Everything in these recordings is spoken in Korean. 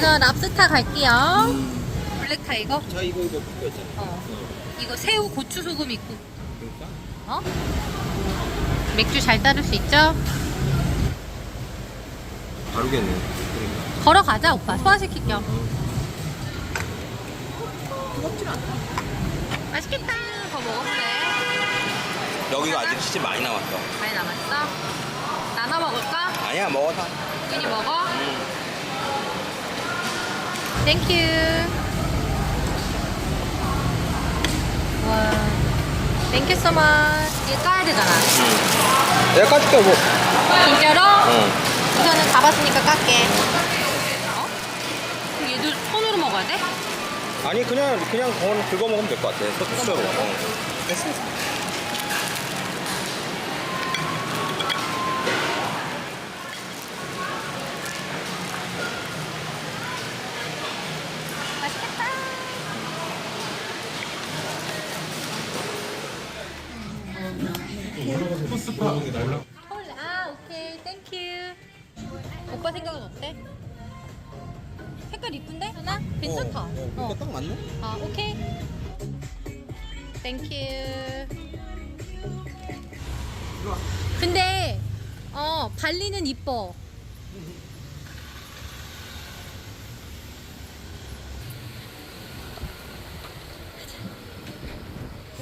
저 랍스타 갈게요. 블랙 타이거. 저 이거 이거 그거 있잖아. 어. 이거 새우 고추 소금 있고. 그러니까 어? 맥주 잘 따를 수 있죠? 다르겠네. 그러니까. 걸어가자 오빠. 소화시킬 겸. 않아. 맛있겠다. 더 먹어볼래? 여기가 아직 치즈 많이 남았어. 많이 남았어? 나눠 먹을까? 아니야 먹어 다. 윤이 먹어? 응. 땡큐. 와. 땡큐 소마치. 이거 까야 되잖아. 응. 내가 까줄게 뭐. 진짜로? 응. 우선은 가봤으니까 깎게. 어? 그럼 얘도 손으로 먹어야 돼? 아니 그냥 그냥 그건 긁어 먹으면 될 것 같아. 소스로. 어. 됐어. 헐, 아, 오케이. 땡큐. 오빠 생각은 어때? 색깔 이쁜데? 하나? 괜찮다. 어, 어, 어. 딱 맞네. 아, 오케이. 땡큐. 근데 어, 발리는 이뻐.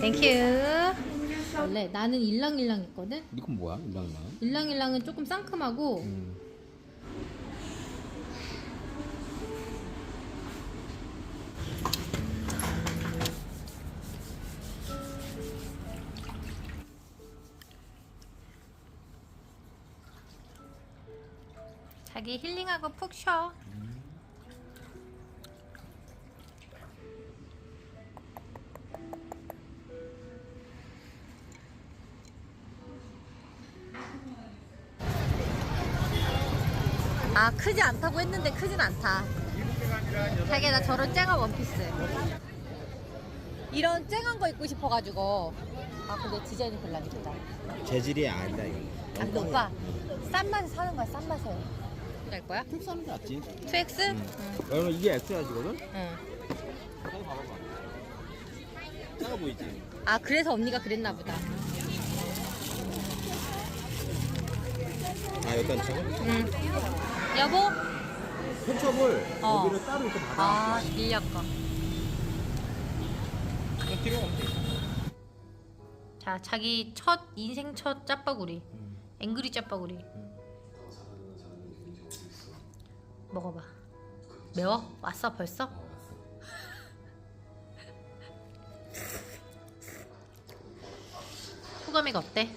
땡큐. 원래 나는 일랑일랑 했거든. 이건 뭐야? 일랑이랑. 일랑일랑은 조금 상큼하고 음. 자기 힐링하고 푹 쉬어. 아 크지 않다고 했는데 크진 않다. 자기야 나 저런 쨍한 원피스. 이런 쨍한 거 입고 싶어가지고. 아 근데 디자인이 별로 안 예쁘다. 재질이 아니다 이거. 아 근데 오빠 싼 맛에 사는 거야 싼 맛에. 갈 거야? 툭 사는 게 낫지. 2X? 응. 여러분 이게 엑스라지거든? 응. 작아 봐봐봐. 작아 보이지? 아 그래서 언니가 그랬나 보다. 아 일단 저거 응. 여보? 케첩을 어. 여기를 따로 이렇게 받아. 아 필요가 없네. 자 자기 첫 인생 첫 짜파구리. 앵그리 짜파구리. 먹어봐. 매워? 왔어 벌써? 소감이가 어때?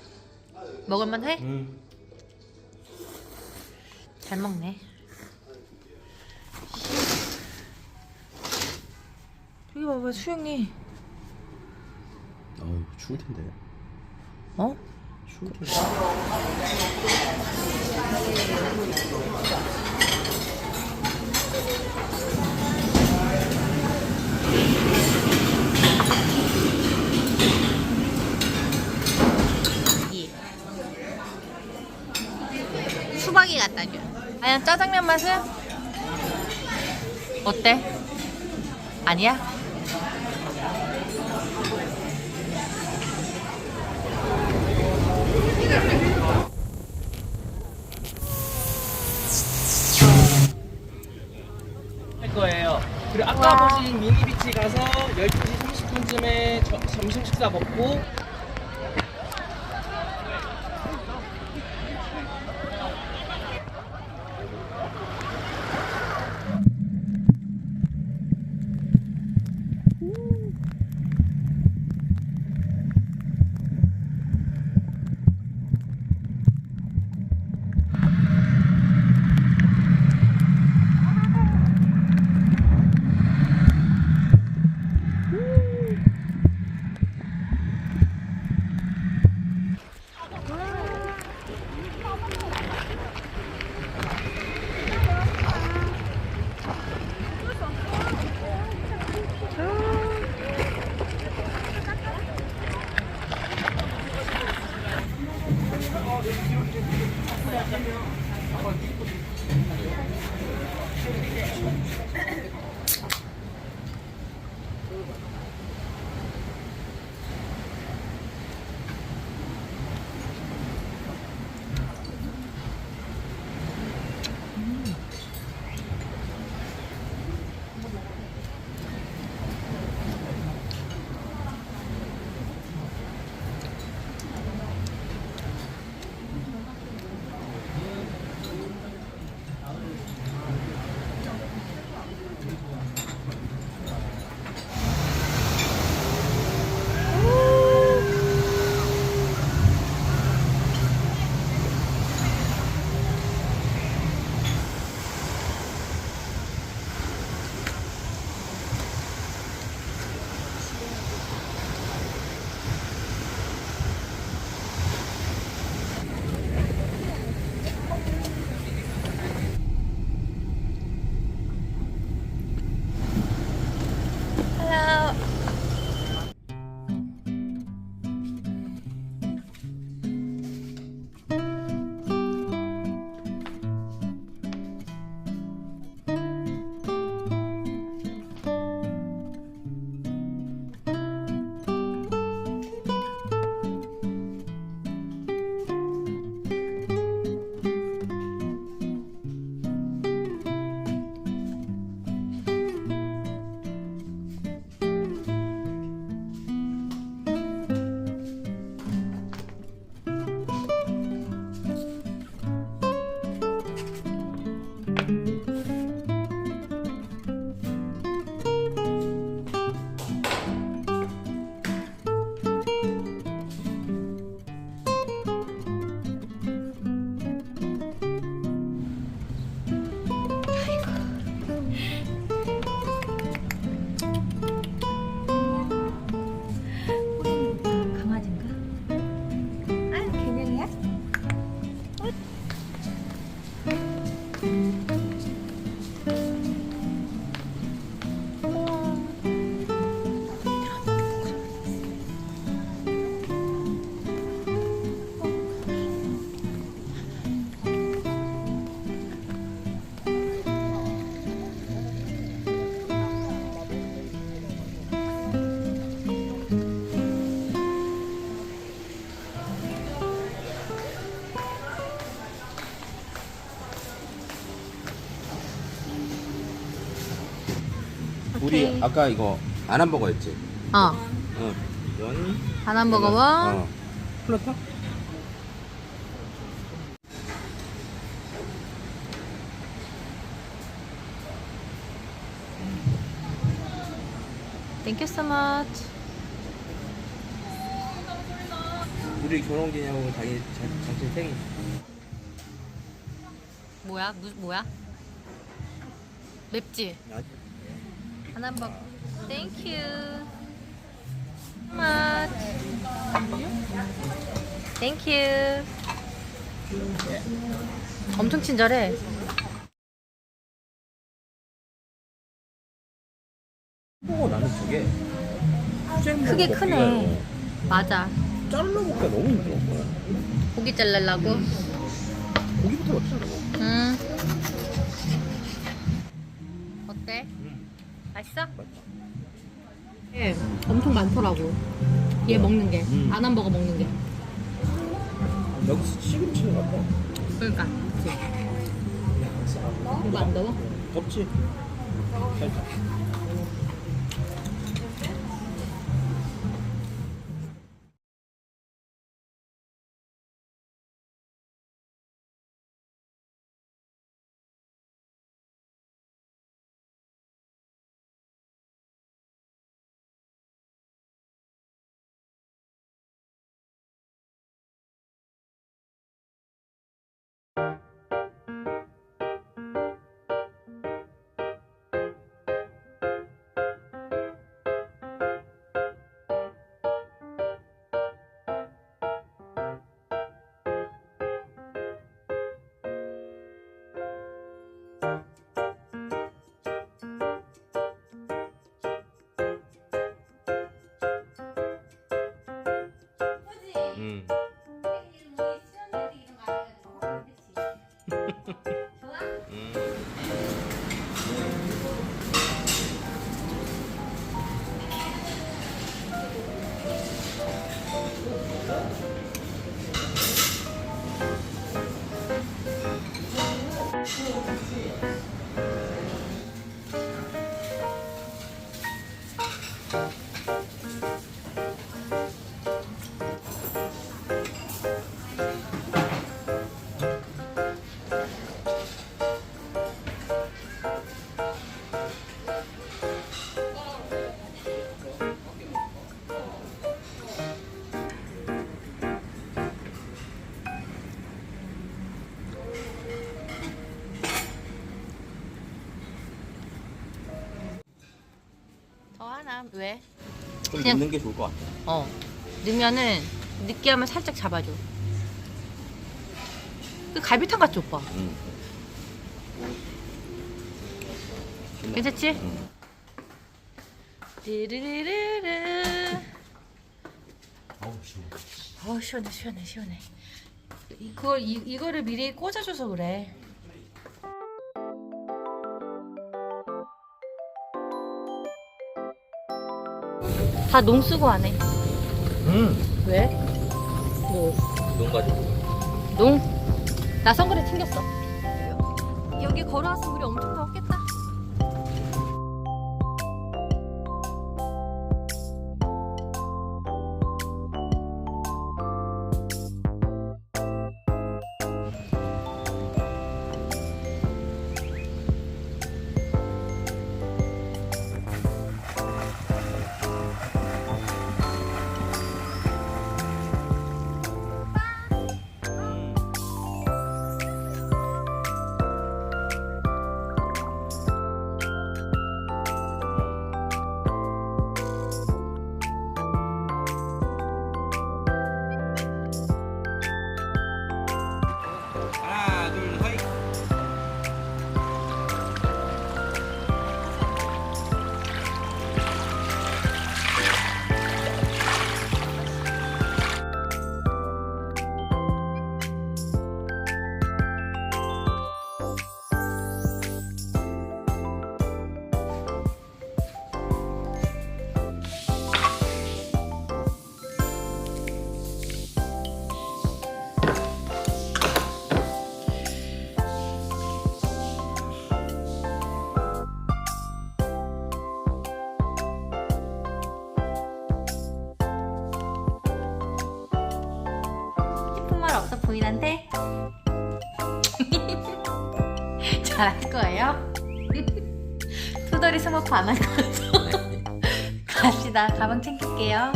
먹을만해? 응. 잘 먹네. 여기 봐봐 수영이. 어우 추울 텐데. 어? 추울 텐데. 예. 수박이 갖다 줘. 아니 짜장면 맛은 어때? 아니야? 할 거예요. 그리고 아까 보신 미니비치 가서 12시 30분쯤에 점심 식사 먹고 우리 오케이. 아까 이거 안 한 버거였지? 어. 응. 원. 바나버거 원. 어. 플러터? Thank you so much. 우리 결혼 기념으로 자기 자- 자신 생일. 뭐야? 무, 뭐야? 맵지? 바나버거. Thank you. much. Thank you. 엄청 친절해. 버거 나는 저게 수제버거 크게 크네. 맞아. 잘라 먹기가 너무 힘들어. 고기 잘라려고. 고기부터 어쩌라 맛있어? 예, 엄청 많더라고. 얘 먹는 게. 음. 안함버거 먹는 게. 여기 시금치는 같아. 그러니까. 이거 안 더워? 덥지? 살짝. Yeah. 왜? 좀 그냥- 넣는 게 좋을 것 같아. 어 넣으면은 느끼하면 살짝 잡아줘. 그 갈비탕 같지 오빠? 음. 괜찮지? 음. 띠르르르르. 어우, 시원해. 어 시원해 시원해 시원해. 이- 그걸 이, 이거를 미리 꽂아줘서 그래. 다농 쓰고 안 해. 음. 왜? 뭐눈 가지고. 농? 나 선글라스 챙겼어. 여기 걸어와서 우리 엄청 더웠겠다. 부인한테? 잘할 거예요? 투덜이 스머프 안할 거죠? 갑시다 가방 챙길게요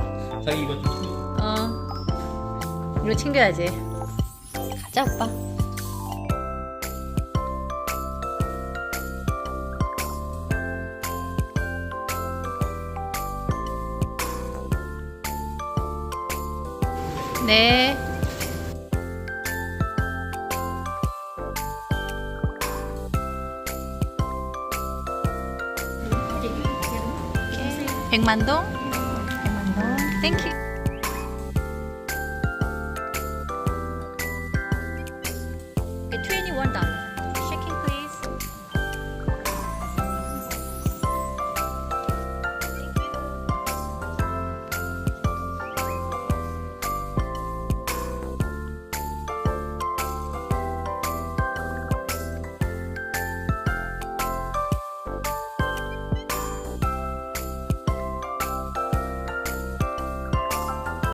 자기 이거 좀. 어 이거 챙겨야지 가자 오빠 네 백만동 백만동 땡큐